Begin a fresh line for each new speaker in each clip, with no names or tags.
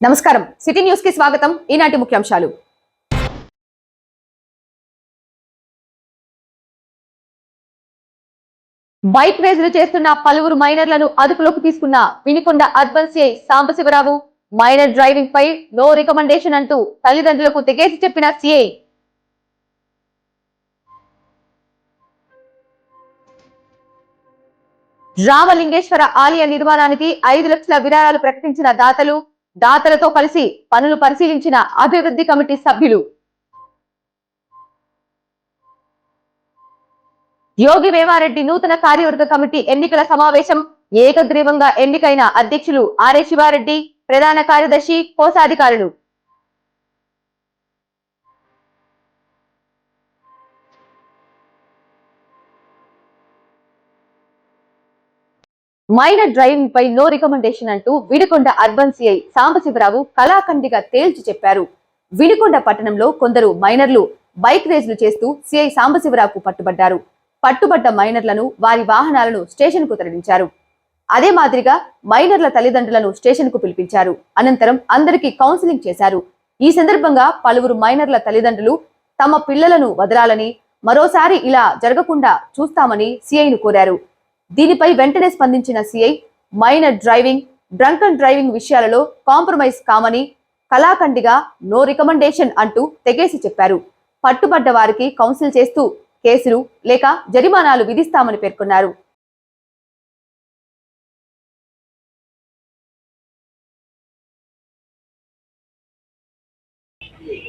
నమస్కారం. సిటీ న్యూస్కి స్వాగతం. ఈనాటి ముఖ్యాంశాలు. బైక్ రేసులు చేస్తున్న పలువురు మైనర్లను అదుపులోకి తీసుకున్న Vinukonda urban CI Sambasivarao minor driving పై నో రికమెండేషన్ అంటూ తల్లిదండ్రులకు తెగేసి చెప్పిన సిఐ. రామలింగేశ్వర ఆలయ నిర్మాణానికి ఐదు లక్షల విరాళాలు ప్రకటించిన దాతలు దాతలతో కలిసి పనులు పరిశీలించిన అభివృద్ధి కమిటీ సభ్యులు. యోగి వేమారెడ్డి నూతన కార్యవర్గ కమిటీ ఎన్నికల సమావేశం ఏకగ్రీవంగా ఎన్నికైన అధ్యక్షులు ఆర్ఏ శివారెడ్డి ప్రధాన కార్యదర్శి కోశాధికారులు. మైనర్ డ్రైవింగ్ పై నో రికమెండేషన్ అంటూ వినుకొండ అర్బన్ సిఐ సాంబశివరావు కళాఖండిగా తేల్చి చెప్పారు. వినుకొండ పట్టణంలో కొందరు మైనర్లు బైక్ రేసులు చేస్తూ సిఐ సాంబశివరావుకు పట్టుబడ్డారు. పట్టుబడ్డ మైనర్లను వారి వాహనాలను స్టేషన్కు తరలించారు. అదే మాదిరిగా మైనర్ల తల్లిదండ్రులను స్టేషన్కు పిలిపించారు. అనంతరం అందరికీ కౌన్సిలింగ్ చేశారు. ఈ సందర్భంగా పలువురు మైనర్ల తల్లిదండ్రులు తమ పిల్లలను వదలాలని మరోసారి ఇలా జరగకుండా చూస్తామని సిఐను కోరారు. దీనిపై వెంటనే స్పందించిన CI minor driving drunk and driving విషయాలలో కాంప్రమైజ్ కామని కళాఖండిగా నో రికమెండేషన్ అంటూ తెగేసి చెప్పారు. పట్టుబడ్డ వారికి కౌన్సిల్ చేస్తూ కేసులు లేక జరిమానాలు విధిస్తామని పేర్కొన్నారు.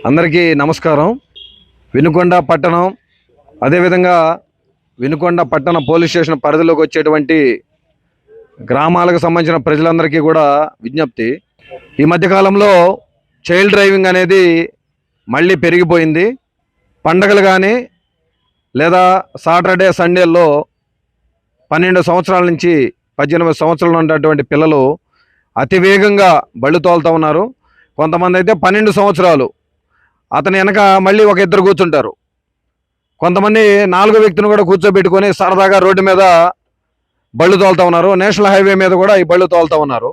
అందరికీ నమస్కారం. వినుకొండ పట్టణం అదేవిధంగా వినుకొండ పట్టణ పోలీస్ స్టేషన్ పరిధిలోకి వచ్చేటువంటి గ్రామాలకు సంబంధించిన ప్రజలందరికీ కూడా విజ్ఞప్తి. ఈ మధ్యకాలంలో చైల్డ్ డ్రైవింగ్ అనేది మళ్ళీ పెరిగిపోయింది. పండగలు కానీ లేదా సాటర్డే సండేల్లో పన్నెండు సంవత్సరాల నుంచి పద్దెనిమిది సంవత్సరాలు ఉన్నటువంటి పిల్లలు అతి వేగంగా బళ్ళు తోలుతూ ఉన్నారు. కొంతమంది అయితే పన్నెండు సంవత్సరాలు. అతని వెనక మళ్ళీ ఒక ఇద్దరు కూర్చుంటారు. కొంతమంది నాలుగో వ్యక్తిని కూడా కూర్చోబెట్టుకొని సరదాగా రోడ్డు మీద బళ్ళు తోలుతూ ఉన్నారు. నేషనల్ హైవే మీద కూడా ఈ బళ్ళు తోలుతా ఉన్నారు.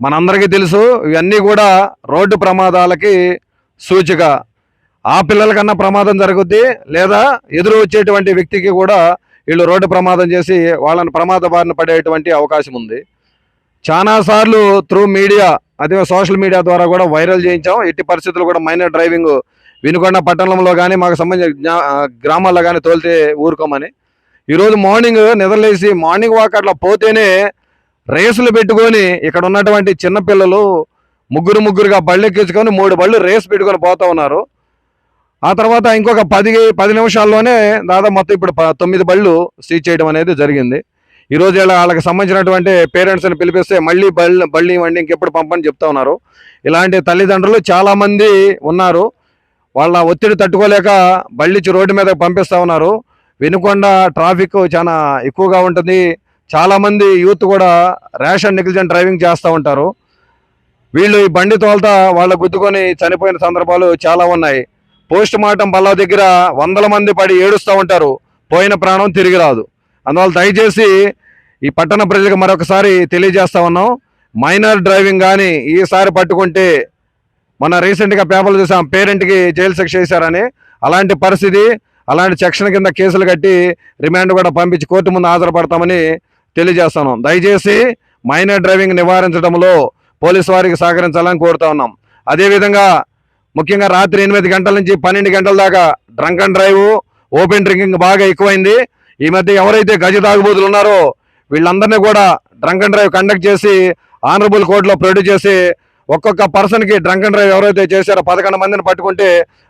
మనందరికీ తెలుసు ఇవన్నీ కూడా రోడ్డు ప్రమాదాలకి సూచిక. ఆ పిల్లలకన్నా ప్రమాదం జరుగుద్ది లేదా ఎదురు వచ్చేటువంటి వ్యక్తికి కూడా వీళ్ళు రోడ్డు ప్రమాదం చేసి వాళ్ళని ప్రమాద బారిన పడేటువంటి అవకాశం ఉంది. చాలాసార్లు త్రూ మీడియా అదే సోషల్ మీడియా ద్వారా కూడా వైరల్ చేయించాం. ఎట్టి పరిస్థితులు కూడా మైనర్ డ్రైవింగ్ వినుకొండ పట్టణంలో కానీ మాకు సంబంధించిన గ్రామాల్లో కానీ తోలితే ఊరుకోమని. ఈరోజు మార్నింగ్ నిద్రలేసి మార్నింగ్ వాక్ అట్లా పోతేనే రేసులు పెట్టుకొని ఇక్కడ ఉన్నటువంటి చిన్నపిల్లలు ముగ్గురు ముగ్గురుగా బళ్ళు ఎక్కించుకొని మూడు బళ్ళు రేస్ పెట్టుకొని పోతా ఉన్నారు. ఆ తర్వాత ఇంకొక పది పది నిమిషాల్లోనే దాదాపు మొత్తం ఇప్పుడు తొమ్మిది బళ్ళు సీజ్ చేయడం అనేది జరిగింది. ఈరోజు ఇలా వాళ్ళకి సంబంధించినటువంటి పేరెంట్స్ని పిలిపిస్తే మళ్ళీ బళ్ళు బళ్ళు ఇవ్వండి ఇంకెప్పుడు పంపని చెప్తా ఉన్నారు. ఇలాంటి తల్లిదండ్రులు చాలామంది ఉన్నారు. వాళ్ళ ఒత్తిడి తట్టుకోలేక బళ్ళిచ్చి రోడ్డు మీద పంపిస్తా ఉన్నారు. వెనుకొండ ట్రాఫిక్ చాలా ఎక్కువగా ఉంటుంది. చాలామంది యూత్ కూడా రేషన్ నెగ్లిజెంట్ డ్రైవింగ్ చేస్తూ ఉంటారు. వీళ్ళు ఈ బండి తోలతా వాళ్ళ గుద్దుకొని చనిపోయిన సందర్భాలు చాలా ఉన్నాయి. పోస్ట్ మార్టం బల్ల దగ్గర వందల మంది పడి ఏడుస్తూ ఉంటారు. పోయిన ప్రాణం తిరిగి రాదు. అందువల్ల దయచేసి ఈ పట్టణ ప్రజలకు మరొకసారి తెలియజేస్తా ఉన్నాం. మైనర్ డ్రైవింగ్ కానీ ఈసారి పట్టుకుంటే మన రీసెంట్గా పేపర్లు చూసాం పేరెంట్కి జైలు శిక్ష చేశారని. అలాంటి పరిస్థితి అలాంటి సెక్షన్ కింద కేసులు కట్టి రిమాండ్ కూడా పంపించి కోర్టు ముందు హాజరుపడతామని తెలియజేస్తున్నాం. దయచేసి మైనర్ డ్రైవింగ్ నివారించడంలో పోలీసు వారికి సహకరించాలని కోరుతా ఉన్నాం. అదేవిధంగా ముఖ్యంగా రాత్రి ఎనిమిది గంటల నుంచి పన్నెండు గంటల దాకా drunk and drive open drinking బాగా ఎక్కువైంది. ఈ మధ్య ఎవరైతే గజ తాగుబోతులు ఉన్నారో వీళ్ళందరినీ కూడా డ్రంక్ అండ్ డ్రైవ్ కండక్ట్ చేసి ఆనరబుల్ కోర్టులో ప్రొడ్యూస్ చేసి ఒక్కొక్క పర్సన్కి డ్రంక్ అండ్ డ్రైవ్ ఎవరైతే చేశారో పదకొండు మందిని పట్టుకుంటే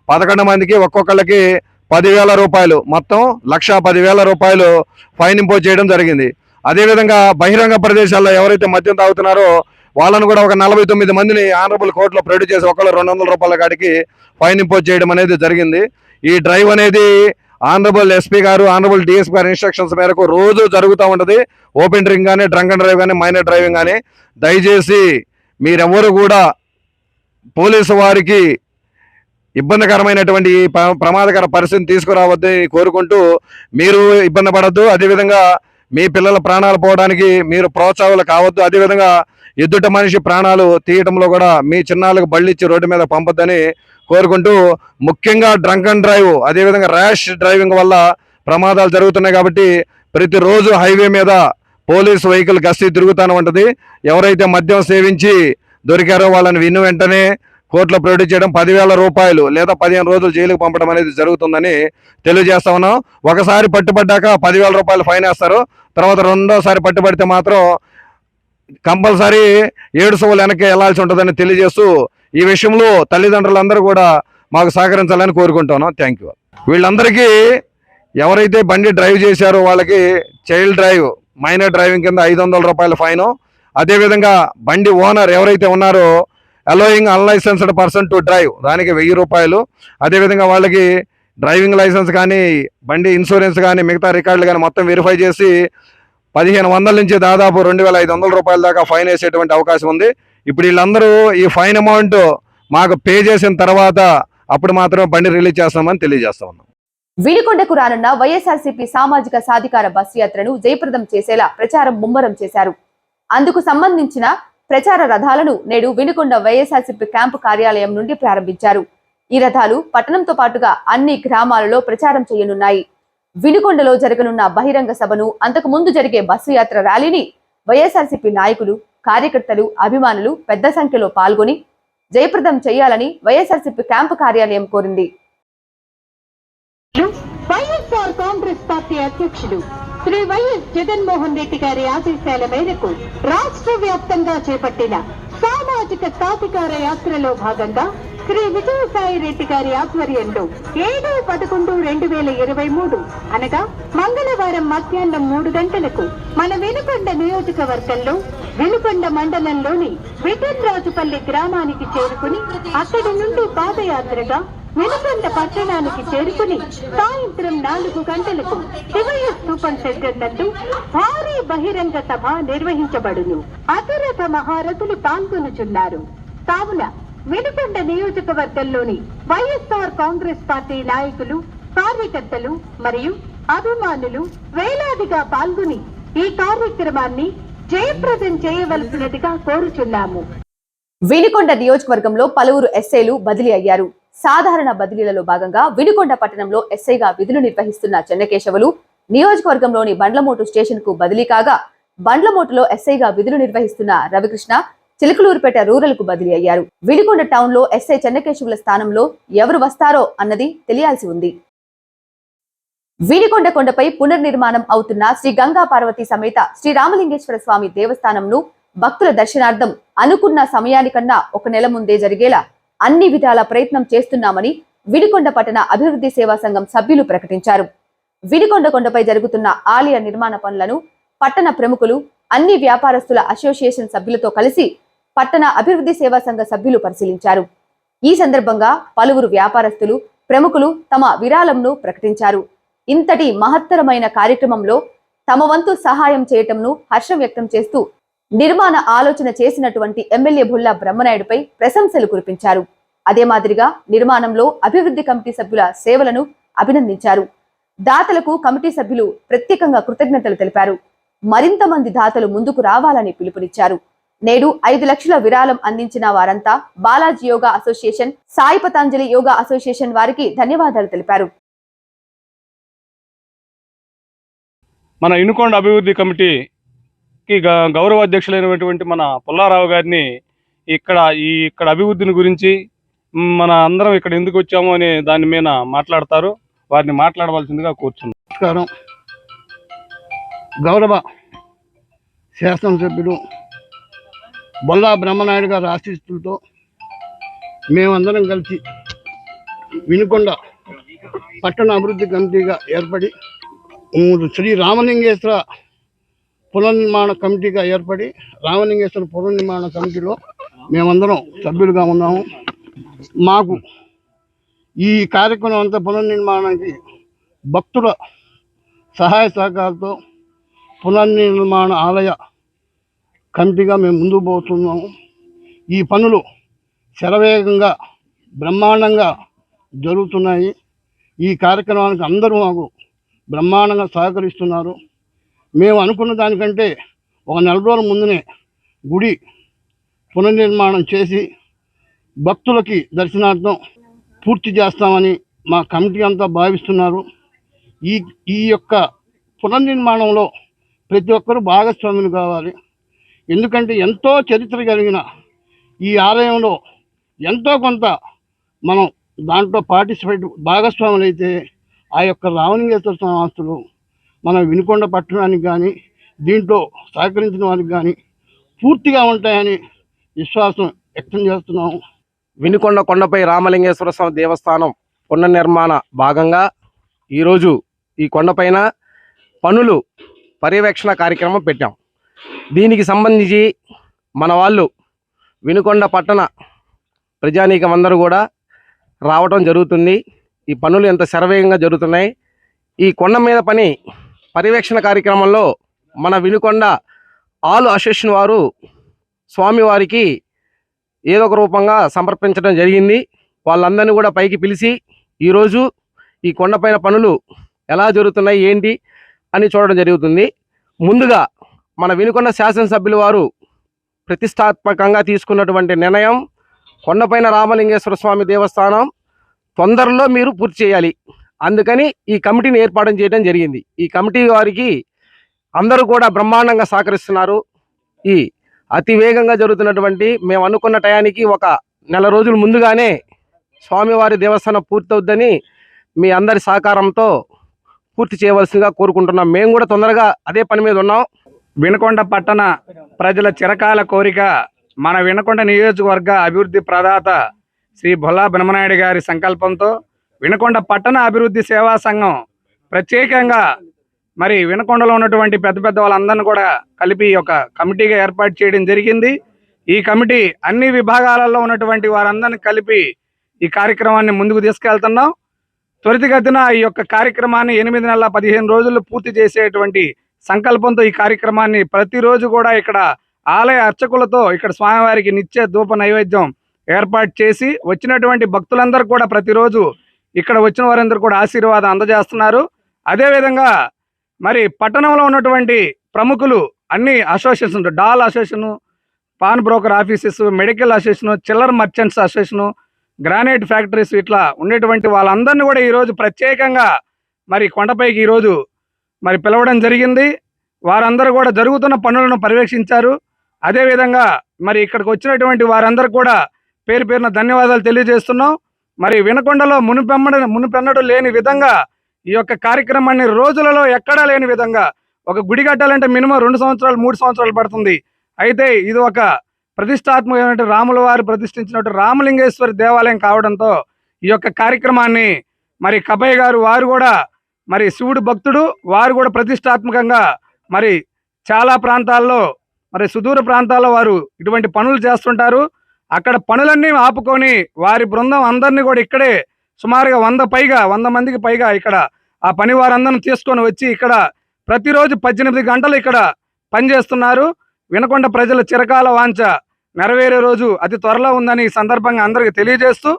పదకొండు మందికి ఒక్కొక్కళ్ళకి పదివేల రూపాయలు. మొత్తం లక్ష పదివేల రూపాయలు ఫైన్ ఇంపోజ్ చేయడం జరిగింది. అదేవిధంగా బహిరంగ ప్రదేశాల్లో ఎవరైతే మద్యం తాగుతున్నారో వాళ్ళను కూడా ఒక నలభై తొమ్మిది మందిని ఆనరబుల్ కోర్టులో ప్రొడ్యూస్ చేసి ఒకళ్ళు రెండు వందల రూపాయల కాడికి ఫైన్ ఇంపోజ్ చేయడం అనేది జరిగింది. ఈ డ్రైవ్ అనేది ఆనరబుల్ ఎస్పీ గారు ఆనరబుల్ డిఎస్పీ గారి ఇన్స్ట్రక్షన్స్ మేరకు రోజు జరుగుతూ ఉంటుంది. ఓపెన్ డ్రింక్ కానీ డ్రంక్ అండ్ డ్రైవ్ కానీ మైనర్ డ్రైవింగ్ కానీ దయచేసి మీరెవరు కూడా పోలీసు వారికి ఇబ్బందికరమైనటువంటి ప్రమాదకర పరిస్థితిని తీసుకురావద్దని కోరుకుంటూ మీరు ఇబ్బంది పడద్దు. అదేవిధంగా మీ పిల్లల ప్రాణాలు పోవడానికి మీరు ప్రోత్సాహాలు కావద్దు. అదేవిధంగా ఎదుట మనిషి ప్రాణాలు తీయటంలో కూడా మీ చిన్నాళ్ళకు బళ్ళిచ్చి రోడ్డు మీద పంపొద్దని కోరుకుంటూ ముఖ్యంగా డ్రంక్ అండ్ డ్రైవ్ అదేవిధంగా ర్యాష్ డ్రైవింగ్ వల్ల ప్రమాదాలు జరుగుతున్నాయి కాబట్టి ప్రతిరోజు హైవే మీద పోలీస్ వెహికల్ గస్తీ తిరుగుతాను ఉంటుంది ఎవరైతే మద్యం సేవించి దొరికారో వాళ్ళని విన్ను వెంటనే కోర్టులో ప్రొడ్యూస్ చేయడం పదివేల రూపాయలు లేదా పదిహేను రోజులు జైలుకు పంపడం అనేది జరుగుతుందని తెలియజేస్తా ఉన్నాం. ఒకసారి పట్టుబడ్డాక పదివేల రూపాయలు ఫైన్ వేస్తారు. తర్వాత రెండోసారి పట్టుబడితే మాత్రం కంపల్సరీ ఏడు సోలు వెనక్కి వెళ్ళాల్సి ఉంటుందని తెలియజేస్తూ ఈ విషయంలో తల్లిదండ్రులందరూ కూడా మాకు సహకరించాలని కోరుకుంటున్నాం. Thank you. వీళ్ళందరికీ ఎవరైతే బండి డ్రైవ్ చేశారో వాళ్ళకి చైల్డ్ డ్రైవ్ మైనర్ డ్రైవింగ్ కింద ఐదు వందల రూపాయల ఫైన్. అదేవిధంగా బండి ఓనర్ ఎవరైతే ఉన్నారో allowing unlicensed person to drive దానికి వెయ్యి రూపాయలు. అదేవిధంగా వాళ్ళకి డ్రైవింగ్ లైసెన్స్ కానీ బండి ఇన్సూరెన్స్ కానీ మిగతా రికార్డులు కానీ మొత్తం వెరిఫై చేసి పదిహేను వందల నుంచి దాదాపు రెండు వేల ఐదు వందల రూపాయల దాకా ఫైన్ వేసేటువంటి అవకాశం ఉంది. ఇప్పుడు వీళ్ళందరూ ఈ ఫైన్ అమౌంట్ మాకు పే చేసిన తర్వాత అప్పుడు మాత్రమే బండి రిలీజ్ చేస్తామని తెలియజేస్తా ఉన్నాం.
వినుకొండకు రానున్న వైఎస్ఆర్సీపీ సామాజిక సాధికార బస్సు యాత్రను జయప్రదం చేసేలా ప్రచారం ముమ్మరం చేశారు. అందుకు సంబంధించిన ప్రచార రథాలను నేడు వినుకొండ వైఎస్ఆర్సీపీ క్యాంపు కార్యాలయం నుండి ప్రారంభించారు. ఈ రథాలు పట్టణంతో పాటుగా అన్ని గ్రామాలలో ప్రచారం చేయనున్నాయి. వినుకొండలో జరగనున్న బహిరంగ సభను అంతకు ముందు జరిగే బస్సు యాత్ర ర్యాలీని వైఎస్ఆర్సీపీ నాయకులు కార్యకర్తలు అభిమానులు పెద్ద సంఖ్యలో పాల్గొని జయప్రదం చేయాలని వైఎస్ఆర్సీపీ క్యాంపు కార్యాలయం కోరింది.
వైఎస్ఆర్ కాంగ్రెస్ పార్టీ అధ్యక్షుడు శ్రీ వైఎస్ జగన్మోహన్ రెడ్డి గారి ఆదేశాల మేరకు రాష్ట్ర వ్యాప్తంగా చేపట్టిన సామాజిక సాధికార యాత్రలో భాగంగా శ్రీ విజయసాయి రెడ్డి గారి ఆధ్వర్యంలో ఏడు పదకొండు రెండు వేల ఇరవై మూడు అనగా మంగళవారం మధ్యాహ్నం మూడు గంటలకు మన వెనుకొండ నియోజకవర్గంలో వెనుకొండ మండలంలోని విఠలరాజుపల్లి గ్రామానికి చేరుకుని అక్కడి నుండి పాదయాత్రగా వెనుకొండ పట్టణానికి చేరుకుని సాయంత్రం నాలుగు గంటలకు శివయ్య స్థూపం సెంటర్ భారీ బహిరంగ సభ నిర్వహించబడును. అతిరథ మహారథులు పాల్గొనుచున్నారు. కావున వెనుకొండ నియోజకవర్గంలోని వైఎస్ఆర్ కాంగ్రెస్ పార్టీ నాయకులు కార్యకర్తలు మరియు అభిమానులు వేలాదిగా పాల్గొని ఈ కార్యక్రమాన్ని జయప్రదం చేయవలసినదిగా కోరుచున్నాము.
వినుకొండ నియోజకవర్గంలో పలువురు ఎస్ఐలు బదిలీ అయ్యారు. సాధారణ బదిలీలలో భాగంగా వినుకొండ పట్టణంలో ఎస్ఐగా విధులు నిర్వహిస్తున్న చెన్నకేశవులు నియోజకవర్గంలోని బండ్లమోటు స్టేషన్కు బదిలీ కాగా బండ్లమోటులో ఎస్ఐగా విధులు నిర్వహిస్తున్న రవికృష్ణ చిలుకలూరుపేట రూరల్కు బదిలీ అయ్యారు. వినుకొండ టౌన్లో ఎస్ఐ చెన్నకేశవుల స్థానంలో ఎవరు వస్తారో అన్నది తెలియాల్సి ఉంది. వినికొండ కొండపై పునర్నిర్మాణం అవుతున్న శ్రీ గంగా పార్వతి సమేత శ్రీ రామలింగేశ్వర స్వామి దేవస్థానంను భక్తుల దర్శనార్థం అనుకున్న సమయానికన్నా ఒక నెల ముందే జరిగేలా అన్ని విధాల ప్రయత్నం చేస్తున్నామని విడికొండ పట్టణ అభివృద్ధి సేవా సంఘం సభ్యులు ప్రకటించారు. విడికొండ కొండపై జరుగుతున్న ఆలయ నిర్మాణ పనులను పట్టణ ప్రముఖులు అన్ని వ్యాపారస్తుల అసోసియేషన్ సభ్యులతో కలిసి పట్టణ అభివృద్ధి సేవా సంఘ సభ్యులు పరిశీలించారు. ఈ సందర్భంగా పలువురు వ్యాపారస్తులు ప్రముఖులు తమ విరాళంను ప్రకటించారు. ఇంతటి మహత్తరమైన కార్యక్రమంలో తమ వంతు సహాయం చేయటంను హర్షం వ్యక్తం చేస్తూ నిర్మాణ ఆలోచన చేసినటువంటి ఎమ్మెల్యే బుల్లా బ్రహ్మనాయుడుపై ప్రశంసలు కురిపించారు. అదే మాదిరిగా నిర్మాణంలో అభివృద్ధి కమిటీ సభ్యుల సేవలను అభినందించారు. దాతలకు కమిటీ సభ్యులు ప్రత్యేకంగా కృతజ్ఞతలు తెలిపారు. మరింత మంది దాతలు ముందుకు రావాలని పిలుపునిచ్చారు. నేడు ఐదు లక్షల విరాళం అందించిన వారంతా Balaji yoga association Sai Patanjali yoga association వారికి ధన్యవాదాలు తెలిపారు.
మన ఇనుకొండ అభివృద్ధి కమిటీ కి గౌరవ అధ్యక్షులైనటువంటి మన పుల్లారావు గారిని ఇక్కడ ఈ ఇక్కడ అభివృద్ధిని గురించి మన అందరం ఇక్కడ ఎందుకు వచ్చాము అనే దాని మీద మాట్లాడతారు. వారిని మాట్లాడవలసిందిగా కూర్చున్నాం.
నమస్కారం. గౌరవ శాసనసభ్యులు బొల్లా బ్రహ్మనాయుడు గారి ఆశీస్సులతో మేమందరం కలిసి వినుకొండ పట్టణ అభివృద్ధి కమిటీగా ఏర్పడి శ్రీ రామలింగేశ్వర పునర్నిర్మాణ కమిటీగా ఏర్పడి రామలింగేశ్వర పునర్నిర్మాణ కమిటీలో మేమందరం సభ్యులుగా ఉన్నాము. మాకు ఈ కార్యక్రమం అంతా పునర్నిర్మాణానికి భక్తుల సహాయ సహకారాలతో పునర్నిర్మాణ ఆలయ కమిటీగా మేము ముందుకు పోతున్నాము. ఈ పనులు శరవేగంగా బ్రహ్మాండంగా జరుగుతున్నాయి. ఈ కార్యక్రమానికి అందరూ మాకు బ్రహ్మాండంగా సహకరిస్తున్నారు. మేము అనుకున్న దానికంటే ఒక నెల రోజుల ముందునే గుడి పునర్నిర్మాణం చేసి భక్తులకి దర్శనార్థం పూర్తి చేస్తామని మా కమిటీ అంతా భావిస్తున్నారు. ఈ ఈ యొక్క పునర్నిర్మాణంలో ప్రతి ఒక్కరూ భాగస్వాములు కావాలి. ఎందుకంటే ఎంతో చరిత్ర కలిగిన ఈ ఆలయంలో ఎంతో కొంత మనం దాంట్లో పార్టిసిపేట్ భాగస్వాములు అయితే ఆ యొక్క రావణింగేశ్వర సంస్థలు మన వినుకొండ పట్టణానికి కానీ దీంట్లో సహకరించిన వారికి కానీ పూర్తిగా ఉంటాయని విశ్వాసం వ్యక్తం చేస్తున్నాము.
వినుకొండ కొండపై రామలింగేశ్వర స్వామి దేవస్థానం పునర్నిర్మాణ భాగంగా ఈరోజు ఈ కొండపైన పనులు పర్యవేక్షణ కార్యక్రమం పెట్టాం. దీనికి సంబంధించి మన వాళ్ళు వినుకొండ పట్టణ ప్రజానీకం అందరూ కూడా రావటం జరుగుతుంది. ఈ పనులు ఎంత శరవేగంగా జరుగుతున్నాయి. ఈ కొండ మీద పని పర్యవేక్షణ కార్యక్రమంలో మన వినుకొండ ఆలు అసోసియేషన్ వారు స్వామివారికి ఏదో ఒక రూపంగా సమర్పించడం జరిగింది. వాళ్ళందరినీ కూడా పైకి పిలిచి ఈరోజు ఈ కొండపైన పనులు ఎలా జరుగుతున్నాయి ఏంటి అని చూడడం జరుగుతుంది. ముందుగా మన వినుకొండ శాసనసభ్యుల వారు ప్రతిష్టాత్మకంగా తీసుకున్నటువంటి నిర్ణయం కొండపైన రామలింగేశ్వర స్వామి దేవస్థానం తొందరలో మీరు పూర్తి చేయాలి. అందుకని ఈ కమిటీని ఏర్పాటు చేయడం జరిగింది. ఈ కమిటీ వారికి అందరూ కూడా బ్రహ్మాండంగా సహకరిస్తున్నారు. ఈ అతి వేగంగా జరుగుతున్నటువంటి మేము అనుకున్న టయానికి ఒక నెల రోజుల ముందుగానే స్వామివారి దేవస్థానం పూర్తవుద్దని మీ అందరి సహకారంతో పూర్తి చేయవలసిందిగా కోరుకుంటున్నాం. మేము కూడా తొందరగా అదే పని మీద ఉన్నాం.
వినకొండ పట్టణ ప్రజల చిరకాల కోరిక మన వినకొండ నియోజకవర్గ అభివృద్ధి ప్రదాత శ్రీ భొల్లా బ్రహ్మనాయుడు గారి సంకల్పంతో వినకొండ పట్టణ అభివృద్ధి సేవా సంఘం ప్రత్యేకంగా మరి వినకొండలో ఉన్నటువంటి పెద్ద పెద్ద వాళ్ళందరినీ కూడా కలిపి ఒక కమిటీగా ఏర్పాటు చేయడం జరిగింది. ఈ కమిటీ అన్ని విభాగాలలో ఉన్నటువంటి వారందరినీ కలిపి ఈ కార్యక్రమాన్ని ముందుకు తీసుకెళ్తున్నాం. త్వరితగతిన ఈ యొక్క కార్యక్రమాన్ని ఎనిమిది నెలల పదిహేను రోజుల్లో పూర్తి చేసేటువంటి సంకల్పంతో ఈ కార్యక్రమాన్ని ప్రతిరోజు కూడా ఇక్కడ ఆలయ అర్చకులతో ఇక్కడ స్వామివారికి నిత్య ధూప నైవేద్యం ఏర్పాటు చేసి వచ్చినటువంటి భక్తులందరూ కూడా ప్రతిరోజు ఇక్కడ వచ్చిన వారందరూ కూడా ఆశీర్వాదం అందజేస్తున్నారు. అదేవిధంగా మరి పట్టణంలో ఉన్నటువంటి ప్రముఖులు అన్ని associations dal association paan broker offices medical association చిల్లర్ మర్చెంట్స్ అసోసియేషన్ గ్రానైట్ ఫ్యాక్టరీస్ ఇట్లా ఉండేటువంటి వాళ్ళందరినీ కూడా ఈరోజు ప్రత్యేకంగా మరి కొండపైకి ఈరోజు మరి పిలవడం జరిగింది. వారందరూ కూడా జరుగుతున్న పనులను పర్యవేక్షించారు. అదేవిధంగా మరి ఇక్కడికి వచ్చినటువంటి వారందరూ కూడా పేరు పేరున ధన్యవాదాలు తెలియజేస్తున్నాం. మరి వినకొండలో మునిపెమ్మడ మునిపెన్నడు లేని విధంగా ఈ యొక్క కార్యక్రమాన్ని రోజులలో ఎక్కడా లేని విధంగా ఒక గుడి కట్టాలంటే మినిమం రెండు సంవత్సరాలు మూడు సంవత్సరాలు పడుతుంది. అయితే ఇది ఒక ప్రతిష్టాత్మకమైన రాముల వారు ప్రతిష్ఠించినట్టు రామలింగేశ్వరి దేవాలయం కావడంతో ఈ యొక్క కార్యక్రమాన్ని మరి కబయ్య గారు వారు కూడా మరి శివుడు భక్తుడు వారు కూడా ప్రతిష్టాత్మకంగా మరి చాలా ప్రాంతాల్లో మరి సుదూర ప్రాంతాల్లో వారు ఇటువంటి పనులు చేస్తుంటారు. అక్కడ పనులన్నీ ఆపుకొని వారి బృందం అందరినీ కూడా ఇక్కడే సుమారుగా వంద పైగా వంద మందికి పైగా ఇక్కడ ఆ పని వారందరిని తీసుకొని వచ్చి ఇక్కడ ప్రతిరోజు పద్దెనిమిది గంటలు ఇక్కడ పనిచేస్తున్నారు. వినకొండ ప్రజల చిరకాల వాంఛ నెరవేరే రోజు అతి త్వరలో ఉందని ఈ సందర్భంగా అందరికీ తెలియజేస్తూ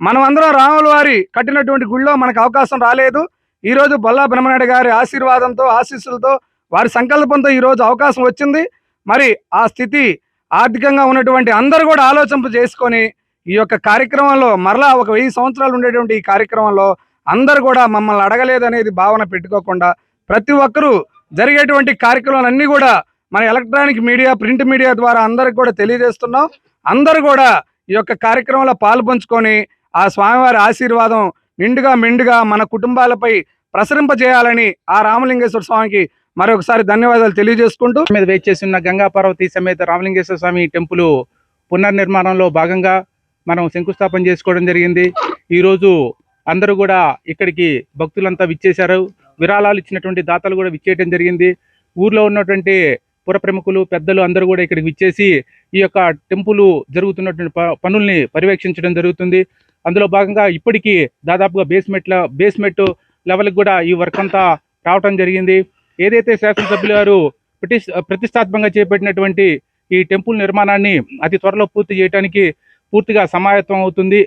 మనమందరం రాముల వారి కట్టినటువంటి గుళ్ళో మనకు అవకాశం రాలేదు. ఈ రోజు బొల్లా బ్రహ్మనాయుడు గారి ఆశీర్వాదంతో ఆశీస్సులతో వారి సంకల్పంతో ఈరోజు అవకాశం వచ్చింది. మరి ఆ స్థితి ఆర్థికంగా ఉన్నటువంటి అందరూ కూడా ఆలోచింప చేసుకొని ఈ యొక్క కార్యక్రమంలో మరలా ఒక వెయ్యి సంవత్సరాలు ఉండేటువంటి ఈ కార్యక్రమంలో అందరూ కూడా మమ్మల్ని అడగలేదనేది భావన పెట్టుకోకుండా ప్రతి ఒక్కరూ జరిగేటువంటి కార్యక్రమాలన్నీ కూడా మన ఎలక్ట్రానిక్ మీడియా ప్రింట్ మీడియా ద్వారా అందరికి కూడా తెలియజేస్తున్నాం. అందరూ కూడా ఈ యొక్క కార్యక్రమంలో పాల్పంచుకొని ఆ స్వామివారి ఆశీర్వాదం నిండుగా మెండుగా మన కుటుంబాలపై ప్రసరింపజేయాలని ఆ రామలింగేశ్వర స్వామికి మరొకసారి ధన్యవాదాలు తెలియజేసుకుంటూ
మీద వేచేసి ఉన్న గంగా పార్వతి సమేత రామలింగేశ్వర స్వామి టెంపుల్ పునర్నిర్మాణంలో భాగంగా మనం శంకుస్థాపన చేసుకోవడం జరిగింది. ఈరోజు అందరూ కూడా ఇక్కడికి భక్తులంతా విచ్చేశారు. విరాళాలు ఇచ్చినటువంటి దాతలు కూడా విచ్చేయడం జరిగింది. ఊర్లో ఉన్నటువంటి పుర ప్రముఖులు పెద్దలు అందరూ కూడా ఇక్కడికి విచ్చేసి ఈ యొక్క టెంపుల్ జరుగుతున్నటువంటి ప- పనుల్ని పర్యవేక్షించడం జరుగుతుంది. అందులో భాగంగా ఇప్పటికీ దాదాపుగా బేస్మెంట్ల బేస్మెంట్ లెవెల్కి కూడా ఈ వర్క్ అంతా రావటం జరిగింది. ఏదైతే శాసనసభ్యులు గారు ప్రతిష్ ప్రతిష్టాత్మకంగా చేపట్టినటువంటి ఈ టెంపుల్ నిర్మాణాన్ని అతి త్వరలో పూర్తి చేయడానికి పూర్తిగా సమాయత్తం అవుతుంది.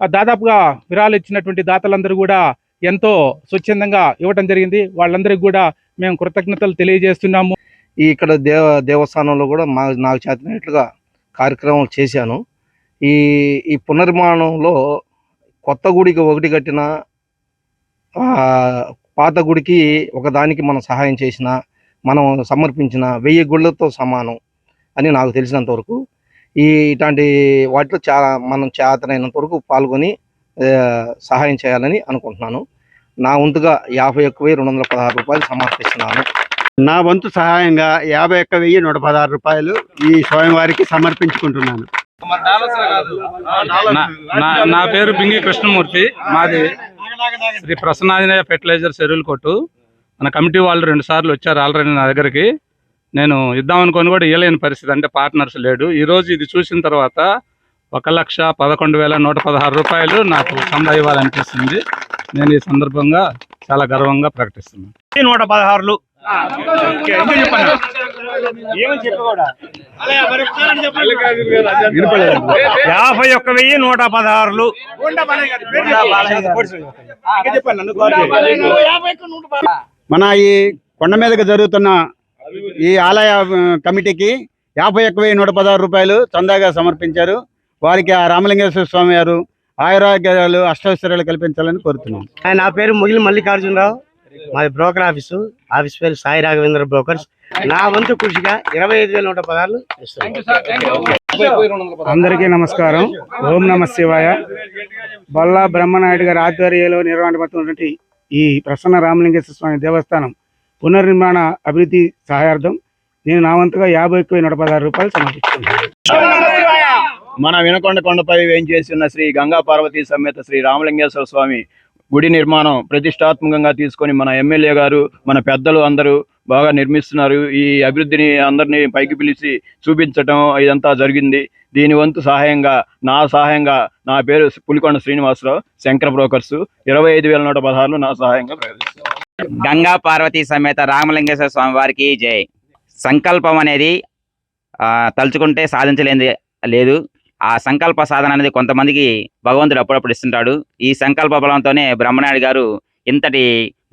దాదాపుగా విరాళాలు ఇచ్చినటువంటి దాతలందరూ కూడా
ఎంతో స్వచ్ఛందంగా ఇవ్వటం జరిగింది. వాళ్ళందరికీ కూడా మేము కృతజ్ఞతలు తెలియజేస్తున్నాము.
ఈ ఇక్కడ దేవ దేవస్థానంలో కూడా మా నాకు చేతనట్లుగా కార్యక్రమాలు చేశాను. ఈ ఈ పునర్నిర్మాణంలో కొత్త గుడికి ఒకటి కట్టిన పాత గుడికి ఒకదానికి మనం సహాయం చేసిన మనం సమర్పించిన వెయ్యి గుళ్ళతో సమానం అని నాకు తెలిసినంత వరకు ఈ ఇట్లాంటి వాటిలో చాలా మనం చేతనైనంత వరకు పాల్గొని సహాయం చేయాలని అనుకుంటున్నాను. నా వంతుగా యాభై ఒక్క వెయ్యి రెండు వందల పదహారు రూపాయలు సమర్పిస్తున్నాను.
నా వంతు సహాయంగా యాభై ఒక్క వెయ్యి నూట పదహారు రూపాయలు ఈ స్వామివారికి సమర్పించుకుంటున్నాను.
నా- నా- నా పేరు బింగి కృష్ణమూర్తి. మాది శ్రీ ప్రసన్నాంజనేయ ఫెర్టిలైజర్ చెరువులు కొట్టు. మన కమిటీ వాళ్ళు రెండు సార్లు వచ్చారు ఆల్రెడీ నా దగ్గరికి. నేను ఇద్దాం అనుకొని కూడా ఇవ్వలేని పరిస్థితి. అంటే పార్ట్నర్స్ లేడు. ఈ రోజు ఇది చూసిన తర్వాత ఒక లక్ష పదకొండు వేల నూట పదహారు రూపాయలు నాకు సందా ఇవ్వాలనిపిస్తుంది. నేను ఈ సందర్భంగా చాలా గర్వంగా ప్రకటిస్తున్నాను.
నూట పదహారులు యాభై ఒక్క వెయ్యి నూట పదహారులు. మన ఈ కొండ మీదకి జరుగుతున్న ఈ ఆలయ కమిటీకి యాభై ఒక్క వెయ్యి నూట పదహారు రూపాయలు చందాగా సమర్పించారు. వారికి ఆ రామలింగేశ్వర స్వామి గారు ఆయురాగ్యాలు అష్టైశ్వర్యాలు కల్పించాలని కోరుతున్నాం.
నా పేరు ముగిలి మల్లికార్జునరావు. మాది బ్రోకర్ ఆఫీసు ఆఫీస్ పేరు సాయి రాఘవేంద్ర బ్రోకర్స్. నా వంతు కృషిగా ఇరవై ఐదు వేల నూట పదాలు
అందరికీ నమస్కారం. ఓం నమ శివాయ. బొల్లా బ్రహ్మనాయుడు గారి ఆధ్వర్యంలో నిర్వహించబడుతున్నటువంటి ఈ ప్రసన్న రామలింగేశ్వర స్వామి దేవస్థానం పునర్నిర్మాణ అభివృద్ధి సహాయార్థం నేను నా వంతుగా యాభై ఎక్కువ నూట పదహారు రూపాయలు సమర్పిస్తున్నాను.
మన వినకొండ కొండపై వేయించేసి ఉన్న శ్రీ గంగా పార్వతీ సమేత శ్రీ రామలింగేశ్వర స్వామి గుడి నిర్మాణం ప్రతిష్టాత్మకంగా తీసుకొని మన ఎమ్మెల్యే గారు మన పెద్దలు అందరూ బాగా నిర్మిస్తున్నారు. ఈ అభివృద్ధిని అందరినీ పైకి పిలిచి చూపించటం ఇదంతా జరిగింది. దీని వంతు సహాయంగా నా సహాయంగా నా పేరు పులికొండ శ్రీనివాసరావు శంకర బ్రోకర్స్ ఇరవై ఐదు వేల నూట పదహారులు నా సహాయంగా
గంగా పార్వతీ సమేత రామలింగేశ్వర స్వామి వారికి జై. సంకల్పం అనేది తలుచుకుంటే సాధించలేని లేదు. ఆ సంకల్ప సాధన అనేది కొంతమందికి భగవంతుడు అప్పుడప్పుడు ఇస్తుంటాడు. ఈ సంకల్ప బలంతోనే బ్రహ్మనాయుడు గారు ఇంతటి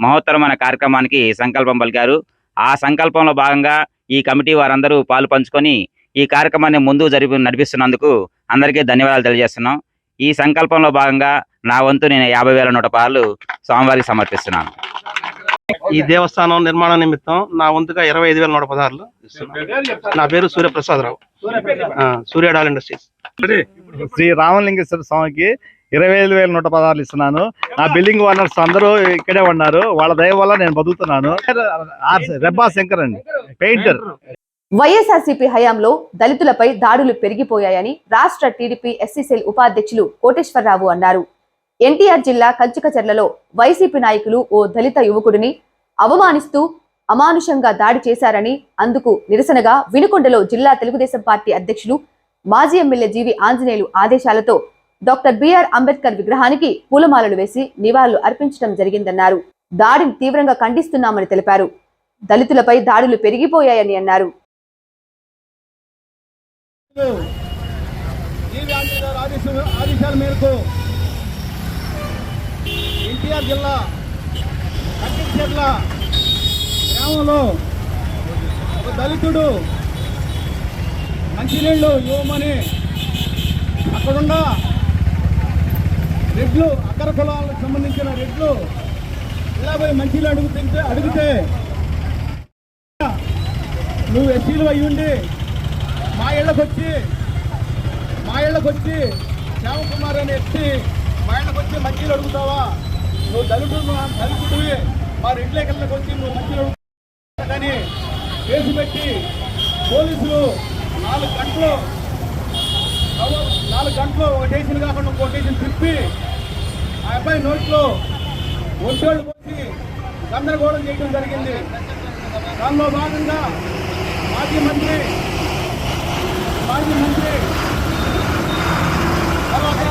మహోత్తరమైన కార్యక్రమానికి సంకల్పం పలికారు. ఆ సంకల్పంలో భాగంగా ఈ కమిటీ వారందరూ పాలు పంచుకొని ఈ కార్యక్రమాన్ని ముందు జరిపి నడిపిస్తున్నందుకు అందరికీ ధన్యవాదాలు తెలియజేస్తున్నాం. ఈ సంకల్పంలో భాగంగా నా వంతు నేను యాభై వేల నూట పాలు స్వామివారికి సమర్పిస్తున్నాను.
ఈ దేవస్థానం నిర్మాణ నిమిత్తం నా వంతుగా ఇరవై ఐదు వేల నూట పదహారులు. నా పేరు సూర్యప్రసాదరావు. ఆ, సూర్యడాల్ ఇండస్ట్రీస్.
శ్రీ రామలింగేశ్వర స్వామికి ఇరవై ఐదు వేల నూట పదహారులు ఇస్తున్నాను. నా బిల్డింగ్ ఓనర్స్ అందరూ ఇక్కడే ఉన్నారు. వాళ్ళ దయ వల్ల నేను బతుకుతున్నాను. ఆర్ రెబ్బా శంకర్ అండి పెయింటర్.
వైఎస్ఆర్సీపీ హయాంలో దళితులపై దాడులు పెరిగిపోయాయని రాష్ట్ర టీడీపీ ఎస్సీసెల్ ఉపాధ్యక్షులు కోటేశ్వరరావు అన్నారు. ఎన్టీఆర్ జిల్లా కంచికచర్లలో వైసీపీ నాయకులు ఓ దళిత యువకుడిని అవమానిస్తూ అమానుషంగా దాడి చేశారని అందుకు నిరసనగా వినుకొండలో జిల్లా తెలుగుదేశం పార్టీ అధ్యక్షులు మాజీ ఎమ్మెల్యే జీవి ఆంజనేయులు ఆదేశాలతో డాక్టర్ బిఆర్ అంబేద్కర్ విగ్రహానికి పూలమాలలు వేసి నివాళులు అర్పించడం జరిగిందన్నారు. దాడిని తీవ్రంగా ఖండిస్తున్నామని తెలిపారు. దళితులపై దాడులు పెరిగిపోయాయని అన్నారు.
ఆదేశాల మేరకు ఎన్టీఆర్ జిల్లా కట్టించర్ల గ్రామంలో ఒక దళితుడు మంచినీళ్ళు ఇవ్వమని అక్కడున్న రెడ్లు అగ్ర కులాలకు సంబంధించిన రెడ్లు ఇలా పోయి మంచినీళ్ళు అడుగుతుంటే అడిగితే నువ్వు ఎస్సీలు అయి ఉండి మా ఇళ్ళకి వచ్చి మా ఇళ్ళకి వచ్చి శ్యామకుమార్ అని ఎస్సీ మా ఇళ్ళకి వచ్చి మంచిలు అడుగుతావా? నువ్వు దళితుడు దళితుడివి. మా ఇంట్లో వచ్చి నువ్వు మంచిలు కానీ కేసు పెట్టి పోలీసులు నాలుగు గంటలు నాలుగు గంటలు ఒక కాకుండా ఇంకో తిప్పి ఆ అబ్బాయి నోట్లో ఒంటోళ్ళు పోసి గందరగోళం చేయడం జరిగింది. దానిలో భాగంగా మాజీ మంత్రి మాజీ మంత్రి తర్వాత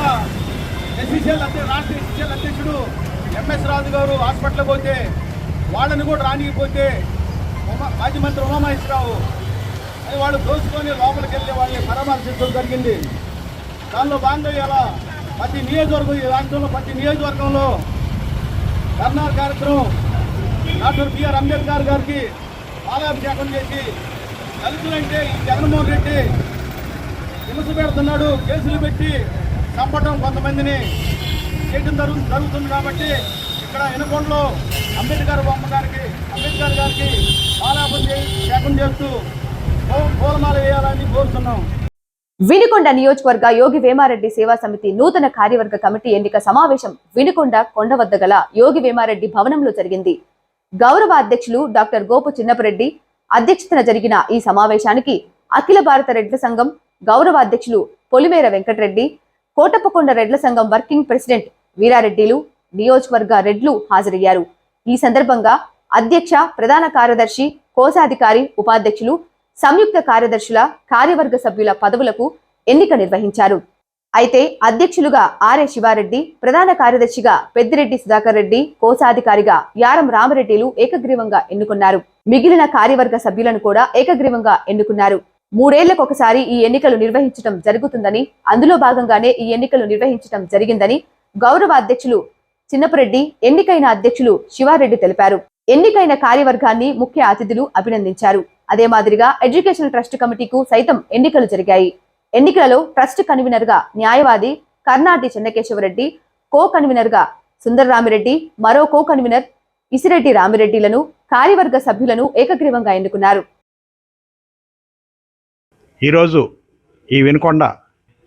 ఎస్సీసీఎల్ అధ్యక్ష రాష్ట్ర ఎస్సీసీఎల్ అధ్యక్షుడు ఎంఎస్ రాజు గారు హాస్పిటల్కి పోతే వాళ్ళని కూడా రానికపోతే ఉమా మాజీ మంత్రి ఉమామహేశ్వరరావు అని వాళ్ళు దోచుకొని లోపలికి వెళ్ళి వాళ్ళని పరామర్శించడం జరిగింది. దానిలో భాగంగా ఇలా ప్రతి నియోజకవర్గం ఈ రాష్ట్రంలో ప్రతి నియోజకవర్గంలో
ధర్నా కార్యక్రమం డాక్టర్ బిఆర్ అంబేద్కర్ గారికి పాలాభిషేకం చేసి దళితులంటే ఈ జగన్మోహన్ రెడ్డి హింస పెడుతున్నాడు. కేసులు పెట్టి చంపడం కొంతమందిని చేయడం జరుగు జరుగుతుంది కాబట్టి ఇక్కడ ఎనుకొండలో అంబేద్కర్ బొమ్మ గారికి అంబేద్కర్ గారికి పాలాభిషేకం చేస్తూ పూ- పూలమాల వేయాలని కోరుతున్నాం.
వినుకొండ నియోజకవర్గ యోగి వేమారెడ్డి సేవా సమితి నూతన కార్యవర్గ కమిటీ ఎన్నిక సమావేశం వినుకొండ కొండ వద్ద గల యోగి వేమారెడ్డి భవనంలో జరిగింది. గౌరవ అధ్యక్షులు డాక్టర్ గోపు చిన్నపరెడ్డి అధ్యక్షతన జరిగిన ఈ సమావేశానికి అఖిల భారత రెడ్ల సంఘం గౌరవ అధ్యక్షులు పొలిమేర వెంకటరెడ్డి కోటప్పకొండ రెడ్ల సంఘం వర్కింగ్ ప్రెసిడెంట్ వీరారెడ్డిలు నియోజకవర్గ రెడ్లు హాజరయ్యారు. ఈ సందర్భంగా అధ్యక్ష ప్రధాన కార్యదర్శి కోశాధికారి ఉపాధ్యక్షులు సంయుక్త కార్యదర్శుల కార్యవర్గ సభ్యుల పదవులకు ఎన్నిక నిర్వహించారు. అయితే అధ్యక్షులుగా ఆర్ఏ శివారెడ్డి ప్రధాన కార్యదర్శిగా పెద్దిరెడ్డి సుధాకర్ రెడ్డి కోశాధికారిగా యారం రామరెడ్డిలు ఏకగ్రీవంగా ఎన్నుకున్నారు. మిగిలిన కార్యవర్గ సభ్యులను కూడా ఏకగ్రీవంగా ఎన్నుకున్నారు. మూడేళ్ళకొకసారి ఈ ఎన్నికలు నిర్వహించడం జరుగుతుందని అందులో భాగంగానే ఈ ఎన్నికలు నిర్వహించడం జరిగిందని గౌరవ అధ్యక్షులు చిన్నపరెడ్డి ఎన్నికైన అధ్యక్షులు శివారెడ్డి తెలిపారు. ఎన్నికైన కార్యవర్గాన్ని ముఖ్య అతిథులు అభినందించారు. అదే మాదిరిగా ఎడ్యుకేషన్ ట్రస్ట్ కమిటీకు సైతం ఎన్నికలు జరిగాయి. ఎన్నికలలో ట్రస్ట్ కన్వీనర్గా న్యాయవాది కర్ణాటి చెన్నకేశవరెడ్డి కో కన్వీనర్గా సుందరరామిరెడ్డి మరో కో కన్వీనర్ ఇసిరెడ్డి రామిరెడ్డిలను కార్యవర్గ సభ్యులను ఏకగ్రీవంగా ఎన్నుకున్నారు.
ఈరోజు ఈ వినుకొండ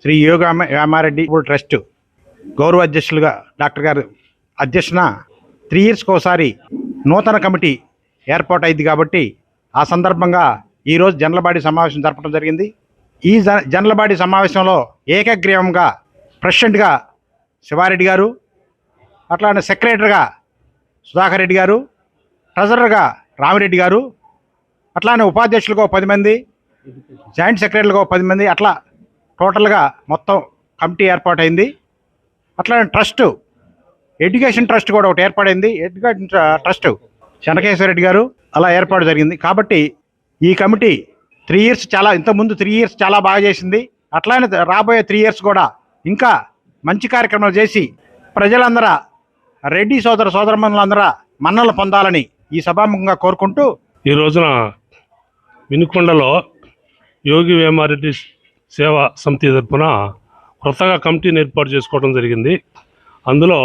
శ్రీ యోగ రామారెడ్డి ట్రస్ట్ గౌరవ అధ్యక్షులుగా డాక్టర్ గారు అధ్యక్షన త్రీ ఇయర్స్కి ఒకసారి నూతన కమిటీ ఏర్పాటైంది కాబట్టి ఆ సందర్భంగా ఈరోజు జనలబాడి సమావేశం జరపడం జరిగింది. ఈ జ సమావేశంలో ఏకగ్రీవంగా ప్రెసిడెంట్గా శివారెడ్డి గారు అట్లానే సెక్రటరీగా సుధాకర్ రెడ్డి గారు ట్రెజరర్గా రామిరెడ్డి గారు అట్లానే ఉపాధ్యక్షులుగా ఒక పది మంది జాయింట్ సెక్రటరీలుగా ఒక పది మంది అట్లా టోటల్గా మొత్తం కమిటీ ఏర్పాటైంది. అట్లానే ట్రస్ట్ ఎడ్యుకేషన్ ట్రస్ట్ కూడా ఒకటి ఏర్పడింది. ఎడ్యుకేషన్ ట్రస్ట్ శనకేశ్వరరెడ్డి గారు అలా ఏర్పాటు జరిగింది. కాబట్టి ఈ కమిటీ త్రీ ఇయర్స్ చాలా ఇంతకుముందు త్రీ ఇయర్స్ చాలా బాగా చేసింది. అట్లానే రాబోయే త్రీ ఇయర్స్ కూడా ఇంకా మంచి కార్యక్రమాలు చేసి ప్రజలందరూ రెడ్డి సోదర సోదరమణులందరూ మన్నలు పొందాలని ఈ సభాముఖంగా కోరుకుంటూ
ఈ రోజున వినుకొండలో యోగి వేమారెడ్డి సేవా సమితి తరపున కొత్తగా కమిటీని ఏర్పాటు చేసుకోవడం జరిగింది. అందులో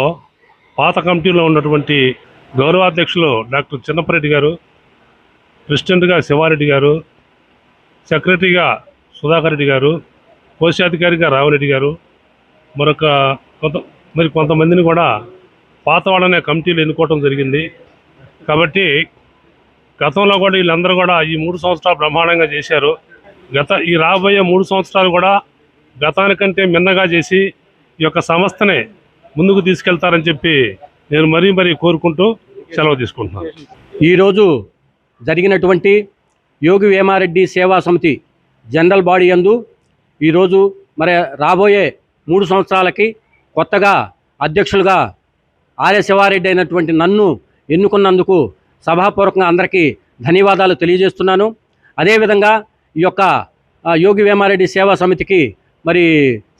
పాత కమిటీలో ఉన్నటువంటి గౌరవాధ్యక్షులు డాక్టర్ చిన్నపరెడ్డి గారు ప్రెసిడెంట్గా శివారెడ్డి గారు సెక్రటరీగా సుధాకర్ రెడ్డి గారు కోశాధికారిగా రావిరెడ్డి గారు మరొక కొంత మరి కొంతమందిని కూడా పాత వాళ్ళనే కమిటీలు ఎన్నుకోవడం జరిగింది. కాబట్టి గతంలో కూడా వీళ్ళందరూ కూడా ఈ మూడు సంవత్సరాలు బ్రహ్మాండంగా చేశారు. గత ఈ రాబోయే మూడు సంవత్సరాలు కూడా గతానికంటే మిన్నగా చేసి ఈ యొక్క సంస్థని ముందుకు తీసుకెళ్తారని చెప్పి నేను మరీ మరీ కోరుకుంటూ సెలవు తీసుకుంటున్నాను.
ఈరోజు జరిగినటువంటి యోగి వేమారెడ్డి సేవా సమితి జనరల్ బాడీ యందు ఈరోజు మరి రాబోయే మూడు సంవత్సరాలకి కొత్తగా అధ్యక్షులుగా ఆర్య శివారెడ్డి అయినటువంటి నన్ను ఎన్నుకున్నందుకు సభాపూర్వకంగా అందరికీ ధన్యవాదాలు తెలియజేస్తున్నాను. అదేవిధంగా ఈ యొక్క యోగి వేమారెడ్డి సేవా సమితికి మరి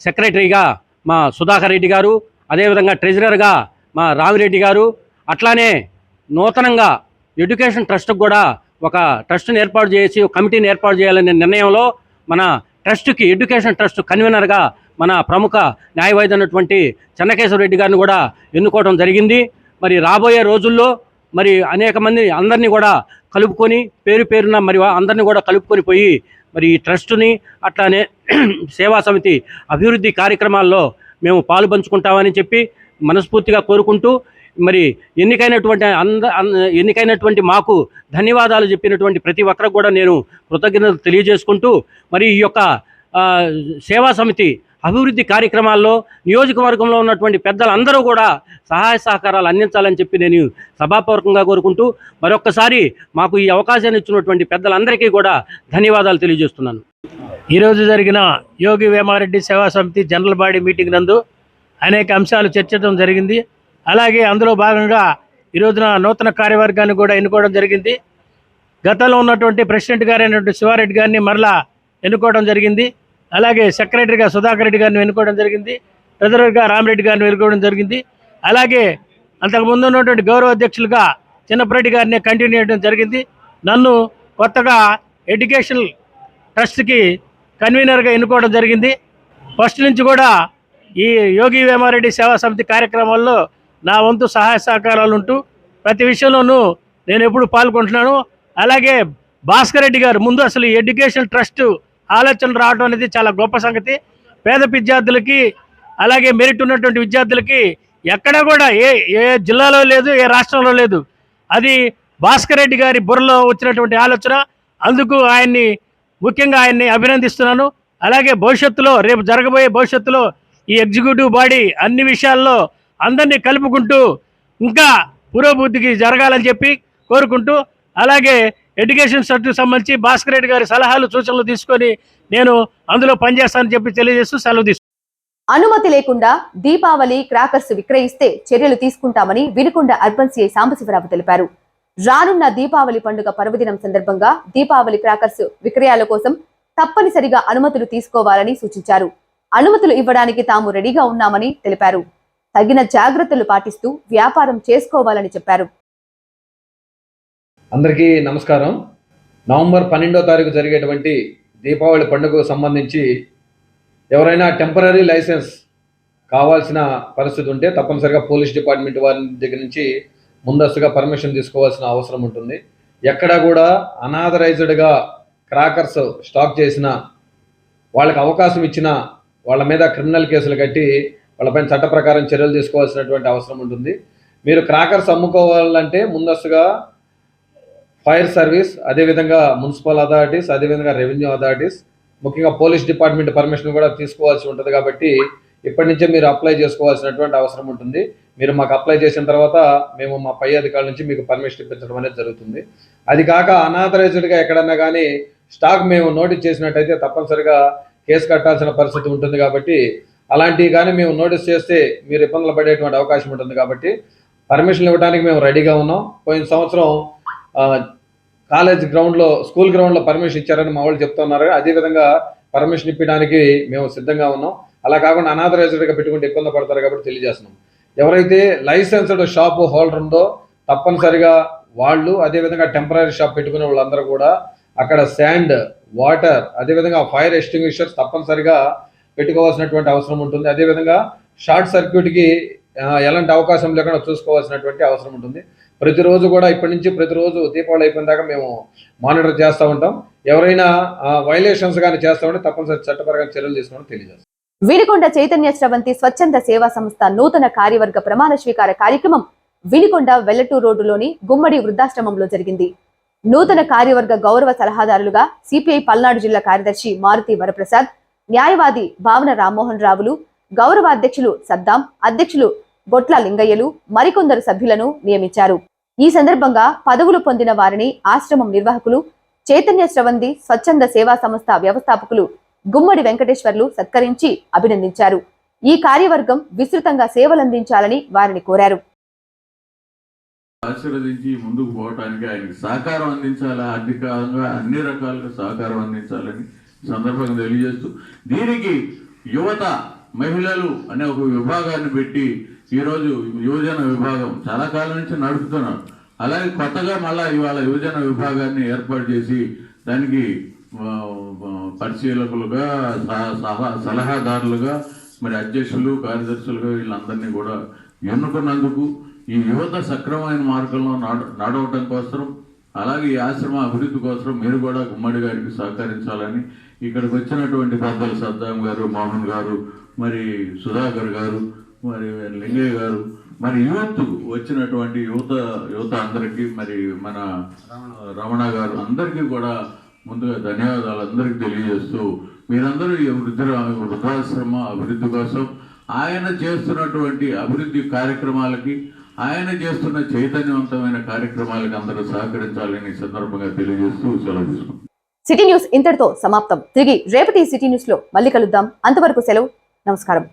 సెక్రటరీగా మా సుధాకర్ రెడ్డి గారు అదేవిధంగా ట్రెజరర్గా మా రామిరెడ్డి గారు అట్లానే నూతనంగా ఎడ్యుకేషన్ ట్రస్ట్కి కూడా ఒక ట్రస్ట్ని ఏర్పాటు చేసి ఒక కమిటీని ఏర్పాటు చేయాలనే నిర్ణయంలో మన ట్రస్ట్కి ఎడ్యుకేషన్ ట్రస్ట్ కన్వీనర్గా మన ప్రముఖ న్యాయవాది అన్నటువంటి చెన్నకేశ్వర రెడ్డి గారిని కూడా ఎన్నుకోవడం జరిగింది. మరి రాబోయే రోజుల్లో మరి అనేక మంది అందరినీ కూడా కలుపుకొని పేరు పేరున మరి అందరినీ కూడా కలుపుకొని పోయి మరి ఈ ట్రస్టుని అట్లానే సేవా సమితి అభివృద్ధి కార్యక్రమాల్లో మేము పాలు పంచుకుంటామని చెప్పి మనస్ఫూర్తిగా కోరుకుంటూ మరి ఎన్నికైనటువంటి అంద ఎన్నికైనటువంటి మాకు ధన్యవాదాలు చెప్పినటువంటి ప్రతి ఒక్కరికి కూడా నేను కృతజ్ఞతలు తెలియజేసుకుంటూ మరి ఈ యొక్క సేవా సమితి అభివృద్ధి కార్యక్రమాల్లో నియోజకవర్గంలో ఉన్నటువంటి పెద్దలందరూ కూడా సహాయ సహకారాలు అందించాలని చెప్పి నేను సభాపూర్వకంగా కోరుకుంటూ మరొక్కసారి మాకు ఈ అవకాశాన్ని ఇచ్చినటువంటి పెద్దలందరికీ కూడా ధన్యవాదాలు తెలియజేస్తున్నాను.
ఈరోజు జరిగిన యోగి వేమారెడ్డి సేవా సమితి జనరల్ బాడీ మీటింగ్ నందు అనేక అంశాలు చర్చించడం జరిగింది. అలాగే అందులో భాగంగా ఈ రోజున నూతన కార్యవర్గాన్ని కూడా ఎన్నుకోవడం జరిగింది. గతంలో ఉన్నటువంటి ప్రెసిడెంట్ గారైనటువంటి శివారెడ్డి గారిని మరలా ఎన్నుకోవడం జరిగింది. అలాగే సెక్రటరీగా సుధాకర్ రెడ్డి గారిని ఎన్నుకోవడం జరిగింది. ట్రెజరర్గా రామిరెడ్డి గారిని ఎన్నుకోవడం జరిగింది. అలాగే అంతకుముందు ఉన్నటువంటి గౌరవ అధ్యక్షులుగా చిన్నప్పరెడ్డి గారిని కంటిన్యూ చేయడం జరిగింది. నన్ను కొత్తగా ఎడ్యుకేషనల్ ట్రస్ట్కి కన్వీనర్గా ఎన్నుకోవడం జరిగింది. ఫస్ట్ నుంచి కూడా ఈ యోగి వేమారెడ్డి సేవా సమితి కార్యక్రమాల్లో నా వంతు సహాయ సహకారాలు ఉంటూ ప్రతి విషయంలోనూ నేను ఎప్పుడు పాల్గొంటున్నాను. అలాగే భాస్కర్ రెడ్డి గారు ముందు అసలు ఎడ్యుకేషనల్ ఎడ్యుకేషన్ ట్రస్ట్ ఆలోచన రావడం అనేది చాలా గొప్ప సంగతి. పేద విద్యార్థులకి అలాగే మెరిట్ ఉన్నటువంటి విద్యార్థులకి ఎక్కడ కూడా ఏ ఏ జిల్లాలో లేదు ఏ రాష్ట్రంలో లేదు. అది భాస్కర్ రెడ్డి గారి బుర్రలో వచ్చినటువంటి ఆలోచన. అందుకు ఆయన్ని ముఖ్యంగా ఆయన్ని అభినందిస్తున్నాను. అలాగే భవిష్యత్తులో రేపు జరగబోయే భవిష్యత్తులో ఈ ఎగ్జిక్యూటివ్ బాడీ అన్ని విషయాల్లో అందరినీ కలుపుకుంటూ ఇంకా పురోభివృద్ధికి జరగాలని చెప్పి కోరుకుంటూ అలాగే ఎడ్యుకేషన్ సెక్టర్కి సంబంధించి భాస్కర్ రెడ్డి గారి సలహాలు సూచనలు తీసుకొని నేను అందులో పనిచేస్తానని చెప్పి తెలియజేస్తూ సెలవు
అనుమతి లేకుండా దీపావళి క్రాకర్స్ విక్రయిస్తే చర్యలు తీసుకుంటామని వినుకొండ అర్బన్ సిఐ సాంబశివరావు తెలిపారు. రానున్న దీపావళి పండుగ పర్వదినం సందర్భంగా దీపావళి క్రాకర్స్ విక్రయాల కోసం తప్పనిసరిగా అనుమతులు తీసుకోవాలని సూచించారు. అనుమతులు ఇవ్వడానికి తాము రెడీగా ఉన్నామని తెలిపారు. తగిన జాగ్రత్తలు పాటిస్తూ వ్యాపారం చేసుకోవాలని చెప్పారు.
అందరికీ నమస్కారం. నవంబర్ పన్నెండో తారీఖు జరిగేటువంటి దీపావళి పండుగకు సంబంధించి ఎవరైనా టెంపరీ లైసెన్స్ కావాల్సిన పరిస్థితి ఉంటే తప్పనిసరిగా పోలీస్ డిపార్ట్మెంట్ వారి దగ్గర నుంచి ముందస్తుగా పర్మిషన్ తీసుకోవాల్సిన అవసరం ఉంటుంది. ఎక్కడ కూడా అనాథరైజ్డ్గా క్రాకర్స్ స్టాక్ చేసిన వాళ్ళకి అవకాశం ఇచ్చిన వాళ్ళ మీద క్రిమినల్ కేసులు కట్టి వాళ్ళపైన చట్ట ప్రకారం చర్యలు తీసుకోవాల్సినటువంటి అవసరం ఉంటుంది. మీరు క్రాకర్స్ అమ్ముకోవాలంటే ముందస్తుగా ఫైర్ సర్వీస్ అదేవిధంగా మున్సిపల్ అథారిటీస్ అదేవిధంగా రెవెన్యూ అథారిటీస్ ముఖ్యంగా పోలీస్ డిపార్ట్మెంట్ పర్మిషన్ కూడా తీసుకోవాల్సి ఉంటుంది కాబట్టి ఇప్పటి నుంచే మీరు అప్లై చేసుకోవాల్సినటువంటి అవసరం ఉంటుంది. మీరు మాకు అప్లై చేసిన తర్వాత మేము మా పై అధికారుల నుంచి మీకు పర్మిషన్ ఇప్పించడం అనేది జరుగుతుంది. అది కాక అనాథరైజ్డ్గా ఎక్కడన్నా కానీ స్టాక్ మేము నోటీస్ చేసినట్టయితే తప్పనిసరిగా కేసు కట్టాల్సిన పరిస్థితి ఉంటుంది కాబట్టి అలాంటివి కానీ మేము నోటీస్ చేస్తే మీరు ఇబ్బందులు పడేటువంటి అవకాశం ఉంటుంది కాబట్టి పర్మిషన్ ఇవ్వడానికి మేము రెడీగా ఉన్నాం. పోయిన సంవత్సరం కాలేజ్ గ్రౌండ్లో స్కూల్ గ్రౌండ్లో పర్మిషన్ ఇచ్చారని మా వాళ్ళు చెప్తున్నారు అదేవిధంగా పర్మిషన్ ఇప్పడానికి మేము సిద్ధంగా ఉన్నాం. అలా కాకుండా అనాథరైజ్డ్గా పెట్టుకుంటే ఇబ్బంది పడతారు కాబట్టి తెలియజేస్తున్నాం. ఎవరైతే లైసెన్స్డ్ షాప్ హోల్డర్ ఉందో తప్పనిసరిగా వాళ్ళు అదేవిధంగా టెంపరీ షాప్ పెట్టుకునే వాళ్ళందరూ కూడా అక్కడ శాండ్ వాటర్ అదేవిధంగా ఫైర్ ఎస్టింగ్విషర్స్ తప్పనిసరిగా పెట్టుకోవాల్సినటువంటి అవసరం ఉంటుంది. అదేవిధంగా షార్ట్ సర్క్యూట్కి ఎలాంటి అవకాశం లేకుండా చూసుకోవాల్సినటువంటి అవసరం ఉంటుంది. ప్రతిరోజు కూడా ఇప్పటి నుంచి ప్రతిరోజు దీపావళి అయిపోయిన దాకా మేము మానిటర్ చేస్తూ ఉంటాం. ఎవరైనా వైలేషన్స్ కానీ చేస్తా ఉంటే తప్పనిసరి చట్టపరంగా చర్యలు తీసుకోవడం తెలియజేస్తాం.
వినుకొండ చైతన్య స్రవంతి స్వచ్ఛంద సేవా సంస్థ నూతన కార్యవర్గ ప్రమాణ స్వీకార కార్యక్రమం వినుకొండ వెల్లటూరు రోడ్డులోని గుమ్మడి వృద్ధాశ్రమంలో జరిగింది. నూతన కార్యవర్గ గౌరవ సలహాదారులుగా సిపిఐ పల్నాడు జిల్లా కార్యదర్శి మారుతి వరప్రసాద్ న్యాయవాది భావన రామ్మోహన్ రావులు గౌరవ అధ్యక్షులు సద్దాం అధ్యక్షులు బొట్ల లింగయ్యలు మరికొందరు సభ్యులను నియమించారు. ఈ సందర్భంగా పదవులు పొందిన వారిని ఆశ్రమం నిర్వాహకులు చైతన్య శ్రవంది స్వచ్ఛంద సేవా సంస్థ వ్యవస్థాపకులు గుమ్మడి వెంకటేశ్వర్లు సత్కరించి అభినందించారు. ఈ కార్యవర్గం విస్తృతంగా సేవలందించాలని వారిని కోరారు.
ఆశీర్వదించి ముందుకు పోవటానికి ఆయనకి సహకారం అందించాలి? ఆర్థికంగా అన్ని రకాలుగా సహకారం అందించాలని సందర్భంగా తెలియజేస్తూ దీనికి యువత మహిళలు అనే ఒక విభాగాన్ని పెట్టి ఈరోజు యువజన విభాగం చాలా కాలం నుంచి నడుపుతున్నాం. అలాగే కొత్తగా మళ్ళా ఇవాళ యువజన విభాగాన్ని ఏర్పాటు చేసి దానికి పరిశీలకులుగా సలహాదారులుగా మరి అధ్యక్షులు కార్యదర్శులుగా వీళ్ళందరినీ కూడా ఎన్నుకున్నందుకు ఈ యువత సక్రమమైన మార్గంలో నడవటం కోసం అలాగే ఈ ఆశ్రమ అభివృద్ధి కోసం మీరు కూడా గుమ్మడి గారికి సహకరించాలని ఇక్కడికి వచ్చినటువంటి పెద్దలు సద్దాం గారు మోహన్ గారు మరి సుధాకర్ గారు మరి లింగయ్య గారు మరి యూత్ వచ్చినటువంటి యువత యువత అందరికీ మరి మన రమణ గారు అందరికీ కూడా ముందుగా ధన్యవాదాలు అందరికీ తెలియజేస్తూ మీరందరూ ఈ వృద్ధి వృద్ధాశ్రమ అభివృద్ధి కోసం ఆయన చేస్తున్నటువంటి అభివృద్ధి కార్యక్రమాలకి ఆయన చేస్తున్న చైతన్యవంతమైన కార్యక్రమాలకు అందరూ సహకరించాలని సందర్భంగా తెలియజేస్తూ సెలవు తీసుకుంటాం
సిటీ న్యూస్ ఇంతటితో సమాప్తం. తిరిగి రేపటి సిటీ న్యూస్లో మళ్ళీ కలుద్దాం. అంతవరకు సెలవు. నమస్కారం.